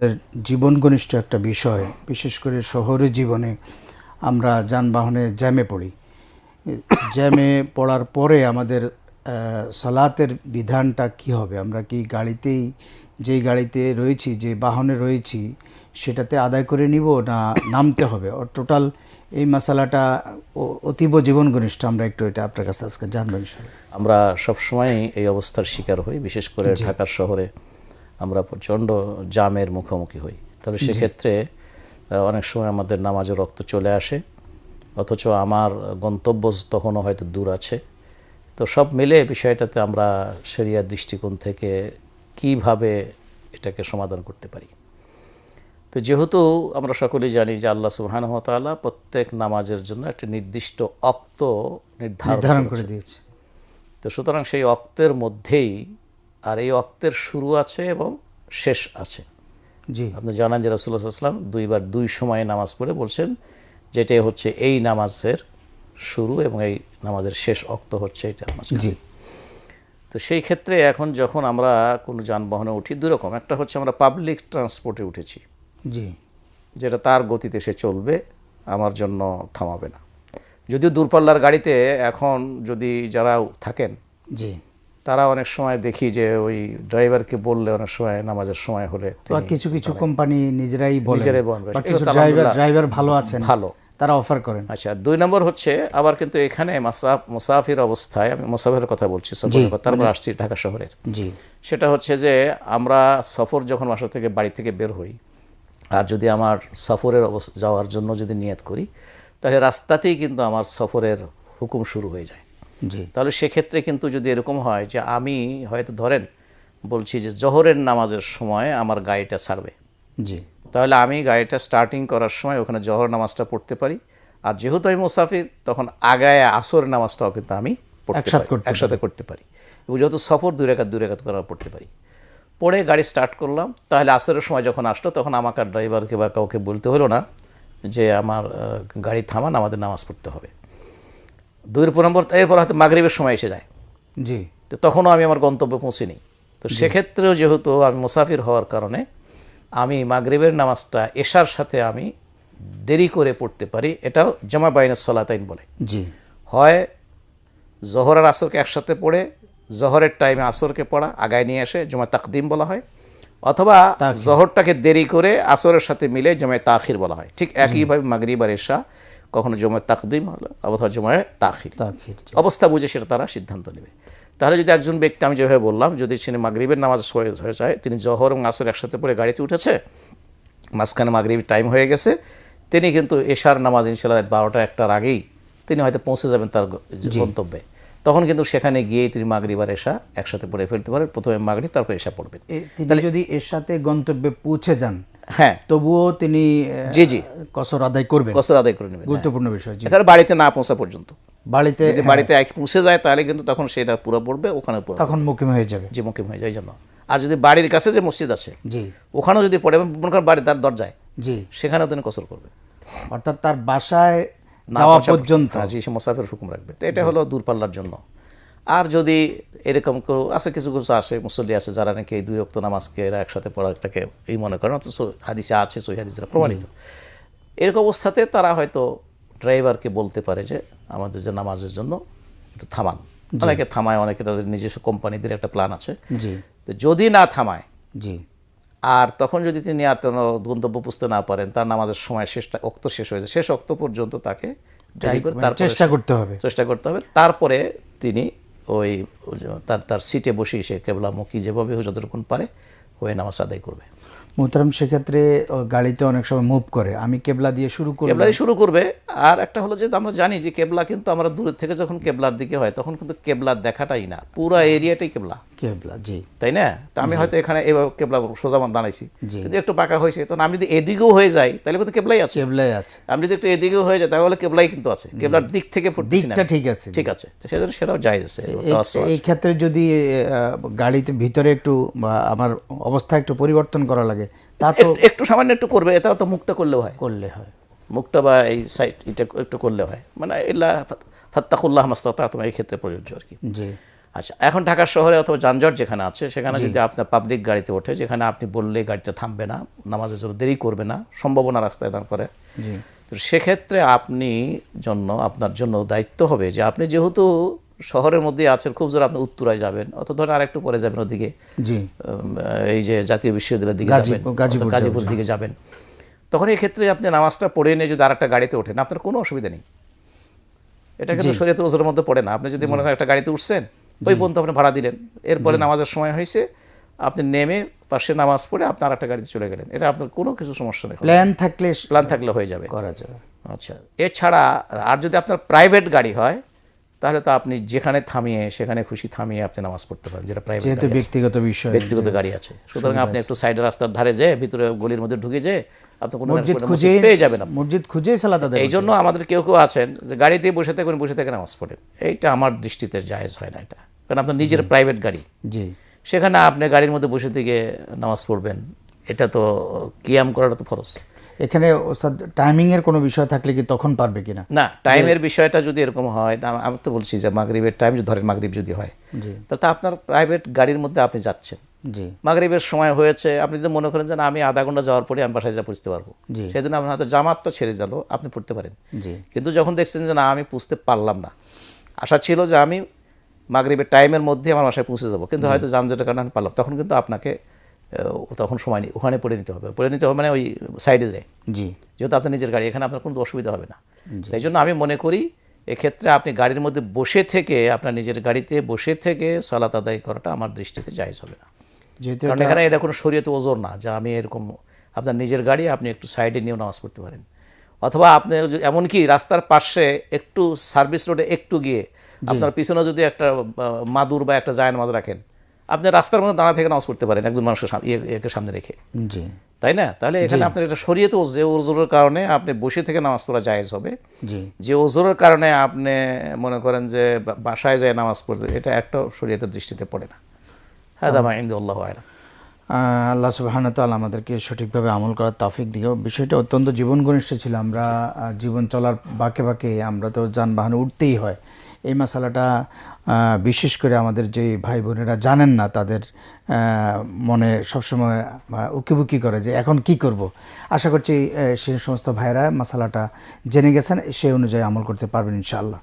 আমাদের জীবন ঘনিষ্ঠ একটা বিষয় বিশেষ করে শহরের জীবনে আমরা যানবাহনে জ্যামে পড়ি। জ্যামে পড়ার পরে আমাদের সালাতের বিধানটা কি হবে? আমরা কি গাড়িতেই যেই গাড়িতে রয়েছি যে বাহনে রয়েছি সেটাতে আদায় করে নিব না নামতে হবে? টোটাল এই মশালাটা ও- অতীব জীবন ঘনিষ্ঠ আমরা একটু এটা আপনার কাছে আজকে জানবেন আমরা সবসময় এই অবস্থার শিকার হই বিশেষ করে ঢাকার শহরে। আমরা প্রচণ্ড জামের মুখোমুখি হই। তাহলে সেক্ষেত্রে অনেক সময় আমাদের নামাজে রক্ত চলে আসে। অথচ আমার গন্তব্য তখনও হয়তো দূর আছে। তো সব মিলে বিষয়টাতে আমরা সেরিয়ার দৃষ্টিকোণ থেকে কীভাবে এটাকে সমাধান করতে পারি? তো যেহেতু আমরা সকলেই জানি যে আল্লাহ সুবহানাহু ওয়া প্রত্যেক নামাজের জন্য একটি নির্দিষ্ট অক্ত নির্ধারণ নির্ধারণ করে দিয়েছে। তো সুতরাং সেই অক্তের মধ্যেই আর এই অক্তের শুরু আছে এবং শেষ আছে। জি। আপনি জানান যে রাসুল্লাহ সাল্লাম দুইবার দুই সময়ে নামাজ পড়ে বলছেন যেটাই হচ্ছে এই নামাজের শুরু এবং এই নামাজের শেষ অক্ত হচ্ছে এটা। জি। তো সেই ক্ষেত্রে এখন যখন আমরা কোনো যানবাহনে উঠি দুই রকম একটা হচ্ছে আমরা পাবলিক ট্রান্সপোর্টে উঠেছি। জি। যেটা তার গতিতে সে চলবে আমার জন্য থামাবে না। যদিও দূরপাল্লার গাড়িতে এখন যদি যারা থাকেন জি। তারা অনেক সময় দেখি যে ওই ড্রাইভারকে বললে অনেক সময় নামাজের সময় হলে কিছু কিছু কোম্পানি নিজেরাই বলে নিজেরাই ড্রাইভার ড্রাইভার ভালো আছেন। ভালো। তারা অফার করেন। আচ্ছা দুই নম্বর হচ্ছে আবার কিন্তু এখানে মাসাফ মুসাফির অবস্থায় আমি মুসাফিরের কথা বলছি সফরের কথা তারপর আসছি ঢাকা শহরের। জি। সেটা হচ্ছে যে আমরা সফর যখন বাসা থেকে বাড়ি থেকে বের হই আর যদি আমার সফরের অবস্থা যাওয়ার জন্য যদি নিয়ত করি তাহলে রাস্তাতেই কিন্তু আমার সফরের হুকুম শুরু হয়ে যায়। তাহলে সেক্ষেত্রে কিন্তু যদি এরকম হয় যে আমি হয়তো ধরেন বলছি যে জহরের নামাজের সময় আমার গাড়িটা ছাড়বে। জি। তাহলে আমি গাড়িটা স্টার্টিং করার সময় ওখানে জহর নামাজটা পড়তে পারি। আর যেহেতু আমি মুসাফির তখন আগায় আসর নামাজটাও কিন্তু আমি একসাথে করতে একসাথে করতে পারি। এবং যেহেতু সফর দুই রেখাত দুই রেখাত করা পড়তে পারি। পরে গাড়ি স্টার্ট করলাম। তাহলে আসরের সময় যখন আসলো তখন আমাকে ড্রাইভারকে বা কাউকে বলতে হলো না যে আমার গাড়ি থামান আমাদের নামাজ পড়তে হবে। দুইয়ের পর নম্বর এরপর হয়তো মাগরিবের সময় এসে যায়। জি। তো তখনও আমি আমার গন্তব্যে পৌঁছিনি। তো সেক্ষেত্রেও যেহেতু আমি মুসাফির হওয়ার কারণে আমি মাগরিবের নামাজটা এশার সাথে আমি দেরি করে পড়তে পারি এটাও জামা বাইনের সলাতাইন বলে। জি। হয় জহর আর আসরকে একসাথে পড়ে জহরের টাইমে আসরকে পড়া আগায় নিয়ে এসে জমা তাকদিম বলা হয় অথবা জহরটাকে দেরি করে আসরের সাথে মিলে জমায় তাখির বলা হয়। ঠিক একইভাবে মাগরিব আর এশা কখনো জমায় তাকদিম হলো অথবা জমায় তাখির। অবস্থা বুঝে সেটা তারা সিদ্ধান্ত নেবে। তাহলে যদি একজন ব্যক্তি আমি যেভাবে বললাম যদি সে মাগরিবের নামাজ হয়ে যায় তিনি জহর এবং আসর একসাথে পড়ে গাড়িতে উঠেছে মাঝখানে মাগরিব টাইম হয়ে গেছে তিনি কিন্তু এশার নামাজ ইনশাল্লাহ বারোটা একটার আগেই তিনি হয়তো পৌঁছে যাবেন তার গন্তব্যে। তখন কিন্তু সেখানে গিয়েই তিনি মাগরিব আর এশা একসাথে পড়ে ফেলতে পারেন। প্রথমে মাগরিব তারপর এশা পড়বেন। তিনি যদি এর সাথে গন্তব্যে পৌঁছে যান হ্যাঁ। তবুও তিনি জি জি। কসর আদায় করবেন। কসর আদায় করে নেবেন গুরুত্বপূর্ণ বিষয় জি। এখানে বাড়িতে না পৌঁছা পর্যন্ত। বাড়িতে যদি বাড়িতে এক পৌঁছে যায় তাহলে কিন্তু তখন সেটা পুরো পড়বে ওখানে পুরো তখন মুখিম হয়ে যাবে। যে মুখিম হয়ে যায় জন্য। আর যদি বাড়ির কাছে যে মসজিদ আছে জি। ওখানেও যদি পড়ে মনে করেন বাড়ি তার দরজায় জি। সেখানেও তিনি কসর করবে অর্থাৎ তার বাসায় যাওয়া পর্যন্ত। হ্যাঁ, জি সে মোসাফের হুকুম রাখবে। তো এটা হলো দূরপাল্লার জন্য। আর যদি এরকম কেউ আছে কিছু কিছু আসে মুসল্লি আছে যারা নাকি এই দুই অক্ত নামাজকে এরা একসাথে পড়াটাকে এই মনে করেন অথচ হাদিসে আছে সই হাদিসরা প্রমাণিত। এরকম অবস্থাতে তারা হয়তো ড্রাইভারকে বলতে পারে যে আমাদের যে নামাজের জন্য একটু থামান। অনেকে থামায় অনেকে তাদের নিজস্ব কোম্পানিদের একটা প্ল্যান আছে। জি। তো যদি না থামায় জি। আর তখন যদি তিনি আর কোনো গন্তব্য বুঝতে না পারেন তার নামাজের সময় শেষটা অক্ত শেষ হয়ে যায়। শেষ অক্ত পর্যন্ত তাকে মানে চেষ্টা করতে হবে। চেষ্টা করতে হবে। তারপরে তিনি ওই তার তার সিটে বসেই সে কেবলামুখী যেভাবে যতটুকুন পারে হয়ে নামাজ আদায় করবে। মোহতারাম সেক্ষেত্রে গাড়িতে অনেক সময় মুভ করে। আমি কেবলা দিয়ে শুরু করি কেবলা দিয়ে শুরু করবে। আর একটা হলো যে আমরা জানি যে কেবলা কিন্তু আমরা দূরের থেকে যখন কেবলার দিকে হয় তখন কিন্তু কেবলার দেখাটাই না। পুরো এরিয়াটাই কেবলা। কেবলা জি। তাই না? তো আমি হয়তো এখানে এভাবে কেবলা সোজা দাঁড়াইছি। কিন্তু একটু বাঁকা হয়েছে তখন আমি যদি এদিকেও হয়ে যাই তাহলে কিন্তু কেবলাই আছে। কেবলাই আছে। আমি যদি একটু এদিকেও হয়ে যায় তাহলে কেবলাই কিন্তু আছে। কেবলার দিক থেকে দিকটা ঠিক আছে। ঠিক আছে। সেজন্য সেটাও যায় আছে এই- ক্ষেত্রে যদি গাড়িতে ভিতরে একটু আমার অবস্থা একটু পরিবর্তন করা লাগে তা তো একটু- সামান্য একটু করবে এটাও তো মুক্ত করলে হয়। করলে হয়। মুক্তা বা এই সাইড এটা একটু করলে হয়। মানে এলা ফাত্তাকুল্লাহ মাস্তা তোমার এই ক্ষেত্রে প্রযোজ্য আর কি। জি। আচ্ছা এখন ঢাকা শহরে অথবা যানজট যেখানে আছে সেখানে যদি আপনার পাবলিক গাড়িতে ওঠে যেখানে আপনি বললে গাড়িটা থামবে না নামাজের জন্য দেরি করবে না সম্ভাবনা রাস্তায় দাঁড় করে তো সেক্ষেত্রে আপনি জন্য আপনার জন্য দায়িত্ব হবে যে আপনি যেহেতু শহরের মধ্যে আছেন খুব জোর আপনি উত্তরায় যাবেন অত ধরেন আরেকটু পরে যাবেন ওদিকে। এই যে জাতীয় বিশ্ববিদ্যালয়ের দিকে যাবেন গাজীপুর দিকে যাবেন। তখন এই ক্ষেত্রে আপনি নামাজটা পড়ে নিয়ে যদি আরেকটা গাড়িতে ওঠেন আপনার কোনো অসুবিধা নেই। এটা কিন্তু শরীয়তের ওজোরের মধ্যে পড়ে না। আপনি যদি মনে করেন একটা গাড়িতে উঠছেন ওই পর্যন্ত আপনি ভাড়া দিলেন। এরপরে নামাজের সময় হয়েছে আপনি নেমে পাশে নামাজ পড়ে আপনি আরেকটা গাড়িতে চলে গেলেন। এটা আপনার কোনো কিছু সমস্যা নেই। প্ল্যান থাকলে প্ল্যান থাকলে হয়ে যাবে। করা যাবে। আচ্ছা এছাড়া আর যদি আপনার প্রাইভেট গাড়ি হয় তাহলে তো আপনি যেখানে থামিয়ে সেখানে খুশি থামিয়ে আপনি নামাজ পড়তে পারেন যেটা প্রাইভেট যেহেতু ব্যক্তিগত বিষয়। ব্যক্তিগত গাড়ি আছে। সুতরাং আপনি একটু সাইডে রাস্তার ধারে যে ভিতরে গলির মধ্যে ঢুকে যে আপনি কোনো মসজিদ খুঁজে পেয়ে যাবেন। মসজিদ খুঁজেই সালাত আদায় এই জন্য আমাদের কেউ কেউ আছেন যে গাড়িতে বসে থাকবেন বসে থেকে নামাজ পড়েন। এইটা আমার দৃষ্টিতে জায়েজ হয় না এটা। কারণ আপনার নিজের প্রাইভেট গাড়ি। জি। সেখানে আপনি গাড়ির মধ্যে বসে থেকে নামাজ পড়বেন। এটা তো কিয়াম করাটা তো ফরজ। এখানে ওস্তাদ টাইমিং এর কোনো বিষয় থাকলে কি তখন পারবে কিনা? না টাইমের বিষয়টা যদি এরকম হয় আমি তো বলছি যে মাগরিবের টাইম যদি ধরেন মাগরিব যদি হয় জি। তাহলে তো আপনার প্রাইভেট গাড়ির মধ্যে আপনি যাচ্ছেন। জি। মাগরিবের সময় হয়েছে আপনি যদি মনে করেন যে না, আমি আধা ঘণ্টা যাওয়ার পরে আমি বাসায় যা পুষতে পারব। জি। সেই জন্য আপনার হয়তো জামাতটা ছেড়ে গেল আপনি পড়তে পারেন। জি। কিন্তু যখন দেখছেন যে না আমি পুষতে পারলাম না আশা ছিল যে আমি মাগরিবের টাইমের মধ্যে আমার বাসায় পৌঁছে যাব। কিন্তু হয়তো জামজটের কারণে আমি পারলাম। তখন কিন্তু আপনাকে তখন সময় নেই। ওখানে পড়ে নিতে হবে। পড়ে নিতে হবে মানে ওই সাইডে যায়। জি। যেহেতু আপনার নিজের গাড়ি এখানে আপনার কোনো অসুবিধা হবে না। তাই জন্য আমি মনে করি এক্ষেত্রে আপনি গাড়ির মধ্যে বসে থেকে আপনার নিজের গাড়িতে বসে থেকে সালাত আদায় করাটা আমার দৃষ্টিতে জায়জ হবে না। যেহেতু কারণ এখানে এটা কোনো শরীয়তে ওজোর না যে আমি এরকম আপনার নিজের গাড়ি আপনি একটু সাইডে নিয়েও নামাজ পড়তে পারেন। অথবা আপনি এমনকি রাস্তার পাশে একটু সার্ভিস রোডে একটু গিয়ে আপনার পিছনে যদি একটা মাদুর বা একটা জায়ন মাছ রাখেন আপনি রাস্তার মধ্যে দাঁড়া থেকে নামাজ পড়তে পারেন একজন মানুষের ইয়ে- ইয়েকে সামনে রেখে। জি। তাই না? তাহলে এখানে আপনার এটা শরীয়তে ওজ- যে ওজোরের কারণে আপনি বসে থেকে নামাজ পড়া জায়েজ হবে। যে ওজোরের কারণে আপনি মনে করেন যে বাসায় যায় নামাজ পড়তে এটা একটা শরীয়তের দৃষ্টিতে পড়ে না। হ্যাঁ দামা ইন্দু আল্লাহ আয়না আল্লাহ সুবাহান তাল আমাদেরকে সঠিকভাবে আমল করার তাফিক দিকে বিষয়টা অত্যন্ত জীবন ঘনিষ্ঠ ছিল। আমরা জীবন চলার বাঁকে বাঁকে আমরা তো যানবাহনে উঠতেই হয়। এই মশালাটা বিশেষ করে আমাদের যে ভাই বোনেরা জানেন না, তাদের মনে সবসময় উকিবুকি করে যে এখন কি করব। আশা করছি সেই সমস্ত ভাইরা মশালাটা জেনে গেছেন সেই অনুযায়ী আমল করতে পারবেন ইনশাআল্লাহ।